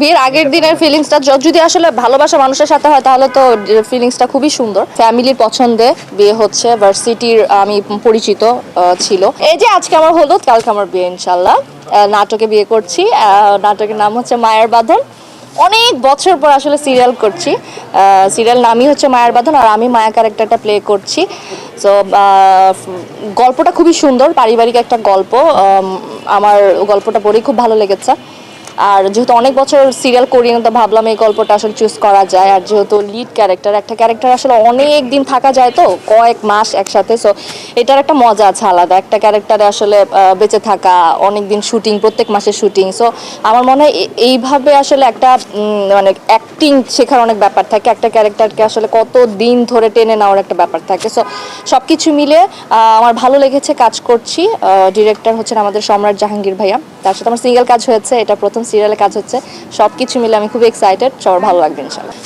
বিয়ের আগের দিনের ফিলিংসটা যদি আসলে ভালোবাসা মানুষের সাথে হয় তাহলে তো ফিলিংসটা খুবই সুন্দর। ফ্যামিলির পছন্দে বিয়ে হচ্ছে ভার্সিটির আমি পরিচিত ছিল। এই যে আজকে আমার হলো কালকে আমার বিয়ে ইনশাল্লাহ নাটকে বিয়ে করছি। নাটকের নাম হচ্ছে মায়ের বাঁধন। অনেক বছর পর আসলে সিরিয়াল করছি। সিরিয়াল নামই হচ্ছে মায়ের বাঁধন আর আমি মায়া ক্যারেক্টারটা প্লে করছি। সো গল্পটা খুবই সুন্দর পারিবারিক একটা গল্প। আমার গল্পটা পড়েই খুব ভালো লেগেছে। আর যেহেতু অনেক বছর সিরিয়াল করি না তো ভাবলাম এই গল্পটা আসলে চুজ করা যায়। আর যেহেতু লিড ক্যারেক্টার একটা ক্যারেক্টার আসলে অনেক দিন থাকা যায় তো, কয়েক মাস একসাথে সো এটার একটা মজা আছে আলাদা। একটা ক্যারেক্টারে আসলে বেঁচে থাকা অনেক দিন শুটিং প্রত্যেক মাসে শুটিং সো আমার মনে হয় এইভাবে আসলে একটা মানে অ্যাক্টিং শেখার অনেক ব্যাপার থাকে। একটা ক্যারেক্টারকে আসলে কত দিন ধরে টেনে নেওয়ার একটা ব্যাপার থাকে। সো সব কিছু মিলে আমার ভালো লেগেছে, কাজ করছি। ডিরেক্টর হচ্ছেন আমাদের সম্রাট জাহাঙ্গীর ভাইয়া। তার সাথে আমার সিঙ্গেল কাজ হয়েছে, এটা প্রথম সিরিয়ালে কাজ হচ্ছে সব কিছু মিলে আমি খুব এক্সাইটেড সবার ভালো লাগবে ইনশাল্লাহ